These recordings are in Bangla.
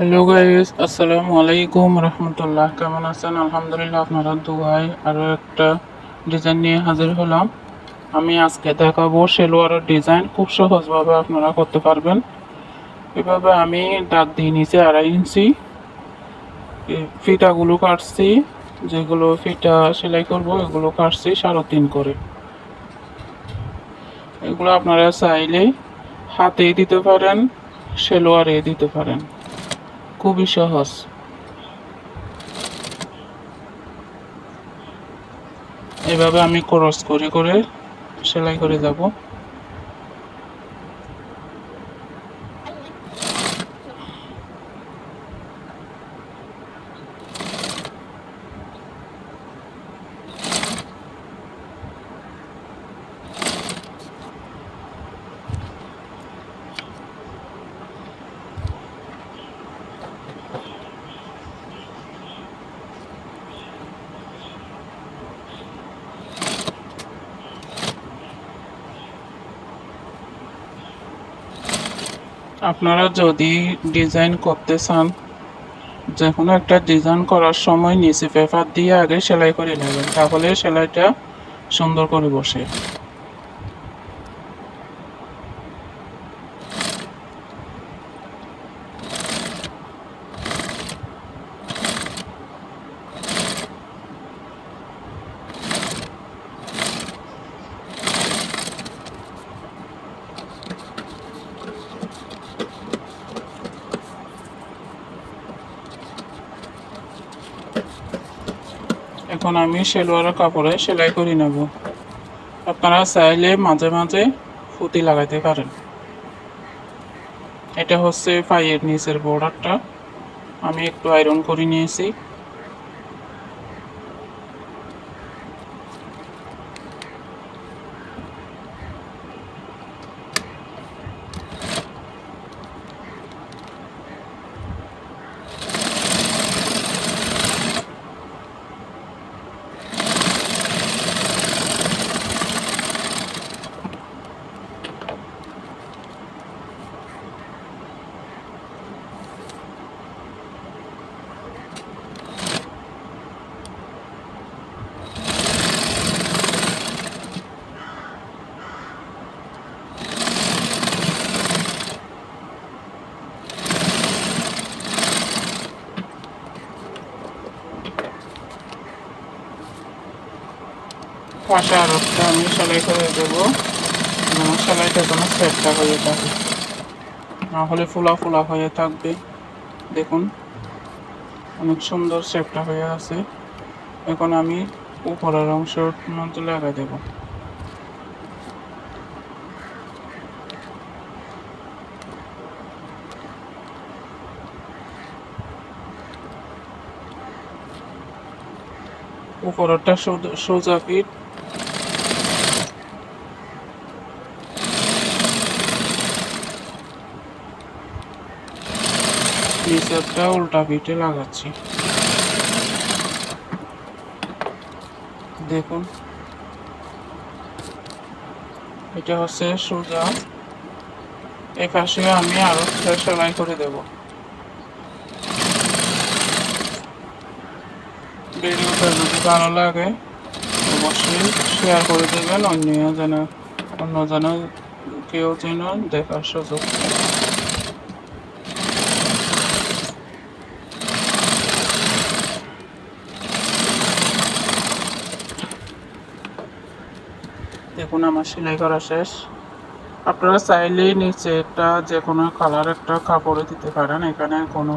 হ্যালো গাইস আসসালামু আলাইকুম রহমতুল্লাহ কেমন আছেন? আলহামদুলিল্লাহ, আপনারা দুয়াই আরও একটা ডিজাইন নিয়ে হাজির হলাম। আমি আজকে দেখাবো সেলোয়ারের ডিজাইন খুব সহজভাবে আপনারা করতে পারবেন। এভাবে আমি দাগ দিয়ে নিচে আড়াই ইঞ্চি এই ফিতাগুলো কাটছি। যেগুলো ফিটা সেলাই করব, এগুলো কাটছি সাড়ে তিন করে। এগুলো আপনারা চাইলে হাতে দিতে পারেন সেলোয়ারে দিতে পারেন। খুবই সহজ। এভাবে আমি ক্রস করে করে সেলাই করে যাব। আপনারা যদি ডিজাইন করতে চান যে কোনো একটা ডিজাইন করার সময় নিচে পেপার দিয়ে আগে সেলাই করে নেবেন। তাহলে সেলাইটা সুন্দর করে বসে। এখন আমি সেলোয়ারের কাপড়ে সেলাই করে নেব। আপনারা চাইলে মাঝে মাঝে ফুতি লাগাইতে পারেন। এটা হচ্ছে পায়ের নিচের বর্ডারটা আমি একটু আয়রন করে নিয়েছি। আর একটা আমি সেলাই করে দেবো। এবং সেলাইটা যেন সেটটা হয়ে থাকে। না হলে ফোলা ফোলা হয়ে থাকবে। দেখুন, অনেক সুন্দর শেপটা হয়ে আছে। এখন আমি উপরের অংশ মধ্যে লাগাই দেবো। উপরেরটা সোজা- ফিট নিচেরটা উল্টা পিঠে লাগাচ্ছি। দেখুন। এটা হচ্ছে সোজা। এই পাশে আমি আরও সেলাই করে দেব। ভালো লাগে, অবশ্যই শেয়ার করে দেবেন অন্য যেন অন্য যেন কেউ যেন দেখার সুযোগ দেখুন, আমার সেলাই করা শেষ। আপনারা চাইলে নিচে একটা যে কোনো কালার একটা কাপড়ে দিতে পারেন, এখানে কোনো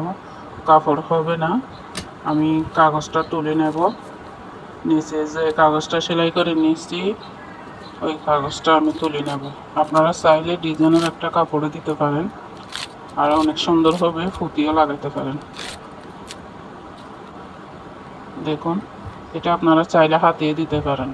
কাপড় হবে না। আমি কাগজটা তুলে নেব। নিচে যে কাগজটা সেলাই করে নিচ্ছি ওই কাগজটা আমি তুলে নেব। আপনারা চাইলে ডিজাইনের একটা কাপড়ে দিতে পারেন, আর অনেক সুন্দরভাবে ফুটিয়ে লাগাতে পারেন। দেখুন, এটা আপনারা চাইলে হাতিয়ে দিতে পারেন।